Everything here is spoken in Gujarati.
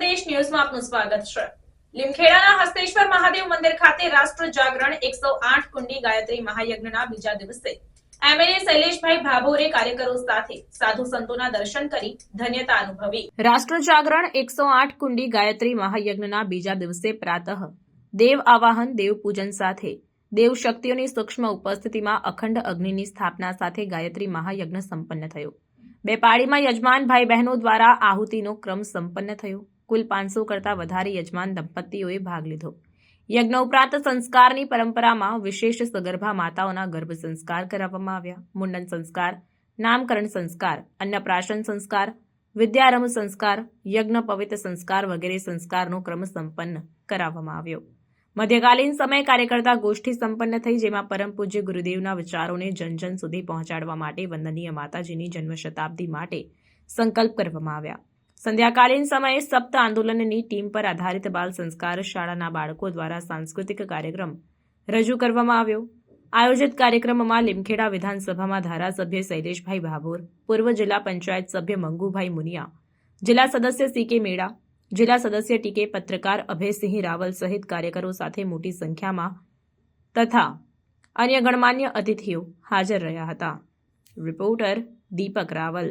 સંદેશ ન્યૂઝમાં આપનું સ્વાગત છે. લીમખેડાના હસ્તેશ્વર મહાદેવ મંદિર ખાતે રાષ્ટ્ર જાગરણ એકસો આઠ કુંડી ગાયત્રી મહાયજ્ઞના બીજા દિવસે દેવ આવાહન, દેવ સાથે દેવ શક્તિઓની સૂક્ષ્મ ઉપસ્થિતિમાં અખંડ અગ્નિની સ્થાપના સાથે ગાયત્રી મહાયજ્ઞ સંપન્ન થયો. બે પાળીમાં યજમાન ભાઈ બહેનો દ્વારા આહુતિનો ક્રમ સંપન્ન થયો. કુલ પાંચસો કરતાં વધારે યજમાન દંપતીઓએ ભાગ લીધો. યજ્ઞ ઉપરાંત સંસ્કારની પરંપરામાં વિશેષ સગર્ભા માતાઓના ગર્ભ સંસ્કાર કરાવવામાં આવ્યા. મુંડન સંસ્કાર, નામકરણ સંસ્કાર, અન્નપ્રાશન સંસ્કાર, વિદ્યારંભ સંસ્કાર, યજ્ઞ પવિત્ર સંસ્કાર વગેરે સંસ્કારનો ક્રમ સંપન્ન કરાવવામાં આવ્યો. મધ્યકાલીન સમય કાર્યકર્તા ગોષ્ઠી સંપન્ન થઈ, જેમાં પરમ પૂજ્ય ગુરુદેવના વિચારોને જન જન સુધી પહોંચાડવા માટે વંદનીય માતાજીની જન્મ શતાબ્દી માટે સંકલ્પ કરવામાં આવ્યા. સંધ્યાકાલીન સમયે સપ્ત આંદોલનની ટીમ પર આધારિત બાલ સંસ્કાર શાળાના બાળકો દ્વારા સાંસ્કૃતિક કાર્યક્રમ રજૂ કરવામાં આવ્યો. આયોજિત કાર્યક્રમમાં લીમખેડા વિધાનસભામાં ધારાસભ્ય શૈલેષભાઈ ભાભોર, પૂર્વ જિલ્લા પંચાયત સભ્ય મંગુભાઈ મુનિયા, જિલ્લા સદસ્ય સી કે મેડા, જિલ્લા સદસ્ય ટીકે પત્રકાર અભયસિંહ રાવલ સહિત કાર્યકરો સાથે મોટી સંખ્યામાં તથા અન્ય ગણમાન્ય અતિથિઓ હાજર રહ્યા હતા. રિપોર્ટર દીપક રાવલ.